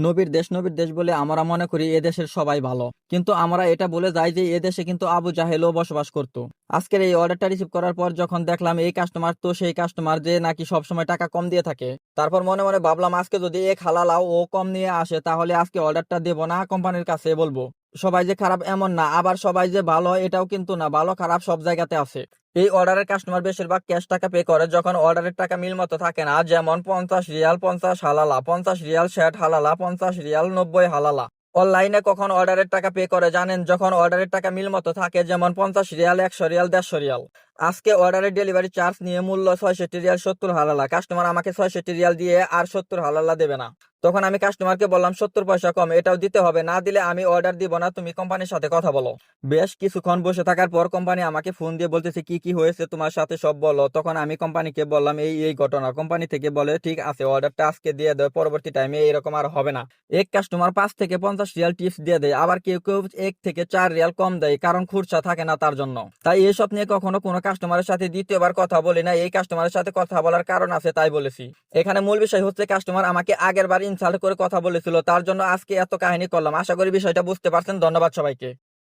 নবীর দেশ নবীর দেশ বলে আমরা মনে করি এ দেশের সবাই ভালো। কিন্তু আমরা এটা বলে যাই যে এ দেশে কিন্তু আবু জাহেলও বসবাস করত। আজকের এই অর্ডারটা রিসিভ করার পর যখন দেখলাম এই কাস্টমার তো সেই কাস্টমার যে নাকি সবসময় টাকা কম দিয়ে থাকে। তারপর মনে মনে ভাবলাম আজকে যদি এক হালালাও ও কম নিয়ে আসে, তাহলে আজকে অর্ডারটা দেবো না কোম্পানির কাছে বলব। সবাই যে খারাপ এমন না, আবার সবাই যে ভালো, এটাও কিন্তু না, ভালো খারাপ সব জায়গাতে আছে। এই অর্ডারের কাস্টমার বেশিরভাগ ক্যাশ টাকা পে করে যখন অর্ডারের টাকা মিল মতো থাকে না, যেমন পঞ্চাশ রিয়াল, পঞ্চাশ হালালা, পঞ্চাশ রিয়াল, ষাট হালালা, পঞ্চাশ রিয়াল, নব্বই হালালা। অনলাইনে কখন অর্ডারের টাকা পে করে জানেন? যখন অর্ডারের টাকা মিল মতো থাকে, যেমন পঞ্চাশ রিয়াল, একশো রিয়াল, দেড়শো রিয়াল। আজকে অর্ডারের ডেলিভারি চার্জ নিয়ে মূল্য ছয়ষট্টি রিয়াল, সত্তর হালালা। কাস্টমার আমাকে ছয়ষট্টি রিয়াল দিয়ে আর সত্তর হালালা দেবে না। তখন আমি কাস্টমারকে বললাম, সত্তর পয়সা কম, এটাও দিতে হবে, না দিলে আমি অর্ডার দিব না, তুমি কোম্পানির সাথে কথা বলো। বেশ কিছুক্ষণ বসে থাকার পর কোম্পানি আমাকে ফোন দিয়ে বলতেছে, কি কি হয়েছে তোমার সাথে সব বলো? তখন আমি কোম্পানিকে বললাম, এই এই ঘটনা। কোম্পানি থেকে বলে, ঠিক আছে অর্ডারটা আজকে দিয়ে দেয় পরবর্তী টাইমে এরকম আর হবে না। এক কাস্টমার পাঁচ থেকে পঞ্চাশ রিয়াল টিপস দিয়ে দেয়, আবার কেউ কেউ এক থেকে চার রিয়াল কম দেয়, কারণ খুরসা থাকে না তার জন্য। তাই এইসব নিয়ে কখনো কোনো কাস্টমারের সাথে দ্বিতীয়বার কথা বলি না এই কাস্টমারের সাথে কথা বলার কারণ আছে তাই বলেছি। এখানে মূল বিষয় হচ্ছে কাস্টমার আমাকে আগের বার ইনসাল্ট করে কথা বলেছিল, তার জন্য আজকে এত কাহিনী করলাম। আশা করি বিষয়টা বুঝতে পারছেন। ধন্যবাদ সবাইকে।